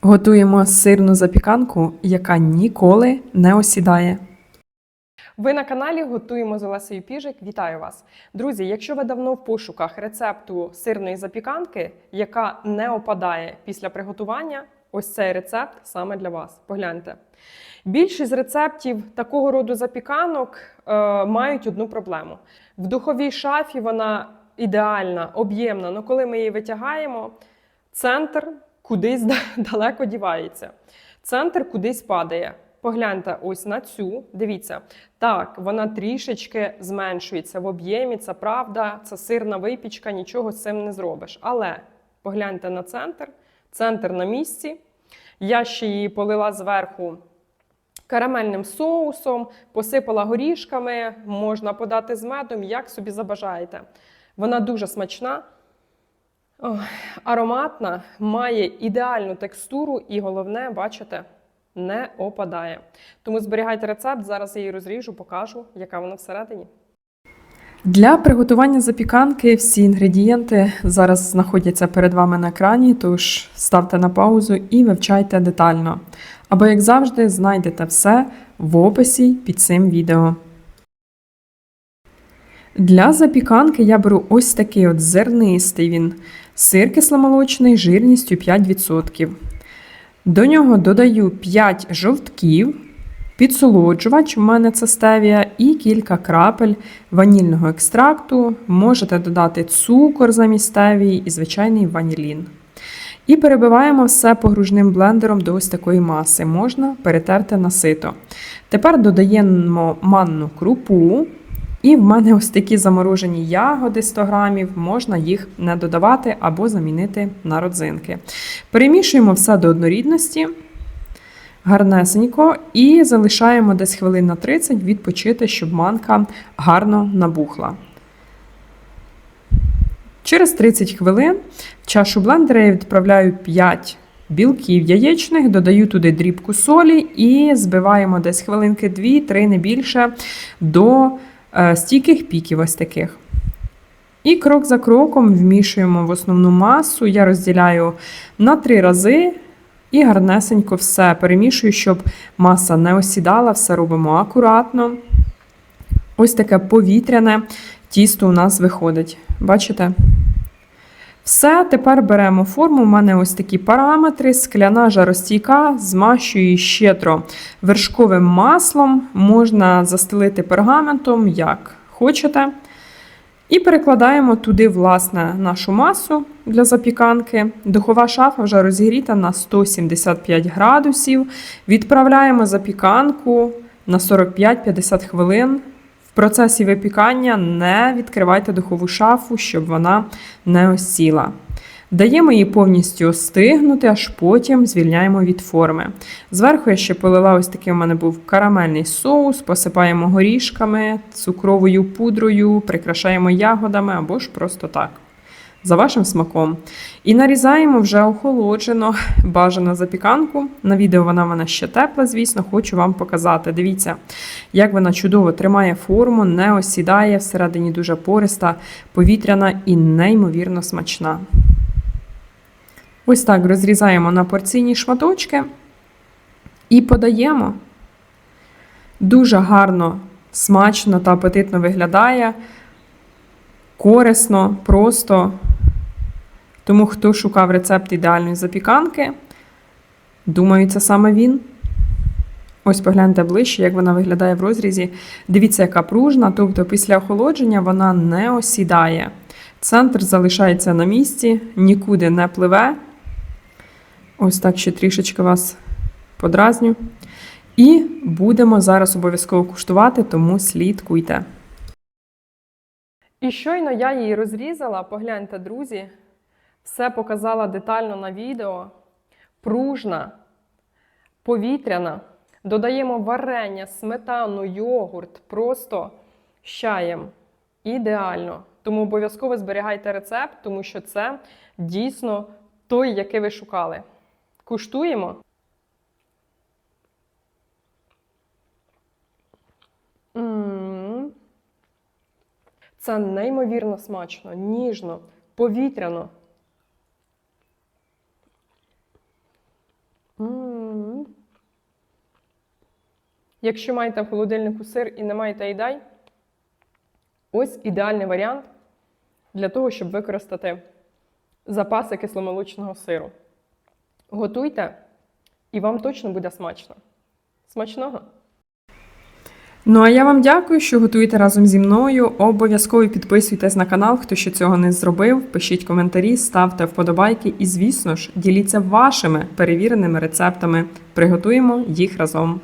Готуємо сирну запіканку, яка ніколи не осідає. Ви на каналі Готуємо з Олесею Піжик. Вітаю вас, друзі! Якщо ви давно в пошуках рецепту сирної запіканки, яка не опадає після приготування, ось цей рецепт саме для вас. Погляньте. Більшість рецептів такого роду запіканок е, мають одну проблему. В духовій шафі вона ідеальна, об'ємна, але коли ми її витягаємо, центр кудись далеко дівається. Центр кудись падає. Погляньте ось на цю. Дивіться, так, вона трішечки зменшується в об'ємі, це правда, це сирна випічка, нічого з цим не зробиш. Але погляньте на центр, центр на місці. Я ще її полила зверху карамельним соусом, посипала горішками, можна подати з медом, як собі забажаєте. Вона дуже смачна. Ароматна, має ідеальну текстуру і головне, бачите, не опадає. Тому зберігайте рецепт, зараз я її розріжу, покажу, яка вона всередині. Для приготування запіканки всі інгредієнти зараз знаходяться перед вами на екрані, тож ставте на паузу і вивчайте детально. Або, як завжди, знайдете все в описі під цим відео. Для запіканки я беру ось такий от зернистий він, сир кисломолочний жирністю 5%. До нього додаю 5 жовтків, підсолоджувач, у мене це стевія, і кілька крапель ванільного екстракту. Можете додати цукор замість стевії і звичайний ванілін. І перебиваємо все погружним блендером до ось такої маси. Можна перетерти на сито. Тепер додаємо манну крупу. І в мене ось такі заморожені ягоди 100 грамів, можна їх не додавати або замінити на родзинки. Перемішуємо все до однорідності, гарнесенько, і залишаємо десь хвилин на 30 відпочити, щоб манка гарно набухла. Через 30 хвилин в чашу блендера я відправляю 5 білків яєчних, додаю туди дрібку солі і збиваємо десь хвилинки 2-3, не більше, до стійких піків ось таких. І крок за кроком вмішуємо в основну масу. Я розділяю на три рази і гарнесенько все перемішую, щоб маса не осідала, все робимо акуратно. Ось таке повітряне тісто у нас виходить. Бачите? Все, тепер беремо форму. У мене ось такі параметри: скляна жаростійка, змащую щедро вершковим маслом, можна застелити пергаментом, як хочете. І перекладаємо туди, власне, нашу масу для запіканки. Духова шафа вже розігріта на 175 градусів. Відправляємо запіканку на 45-50 хвилин. Процесі випікання не відкривайте духову шафу, щоб вона не осіла. Даємо її повністю остигнути, аж потім звільняємо від форми. Зверху я ще полила ось такий у мене був карамельний соус, посипаємо горішками, цукровою пудрою, прикрашаємо ягодами або ж просто так. За вашим смаком. І нарізаємо вже охолоджено бажану запіканку. На відео вона в мене ще тепла, звісно, хочу вам показати. Дивіться, як вона чудово тримає форму, не осідає, всередині дуже пориста, повітряна і неймовірно смачна. Ось так розрізаємо на порційні шматочки і подаємо. Дуже гарно, смачно та апетитно виглядає. Корисно, просто. Тому, хто шукав рецепт ідеальної запіканки, думаю, це саме він. Ось погляньте ближче, як вона виглядає в розрізі. Дивіться, яка пружна, тобто після охолодження вона не осідає. Центр залишається на місці, нікуди не пливе. Ось так ще трішечки вас подразню. І будемо зараз обов'язково куштувати, тому слідкуйте. І щойно я її розрізала, погляньте, друзі, все показала детально на відео. Пружна, повітряна. Додаємо варення, сметану, йогурт, просто з чаєм. Ідеально. Тому обов'язково зберігайте рецепт, тому що це дійсно той, який ви шукали. Куштуємо. Це неймовірно смачно, ніжно, повітряно. Якщо маєте в холодильнику сир і не маєте ідей, ось ідеальний варіант для того, щоб використати запаси кисломолочного сиру. Готуйте, і вам точно буде смачно. Смачного! Ну а я вам дякую, що готуєте разом зі мною. Обов'язково підписуйтесь на канал, хто ще цього не зробив. Пишіть коментарі, ставте вподобайки і, звісно ж, діліться вашими перевіреними рецептами. Приготуємо їх разом.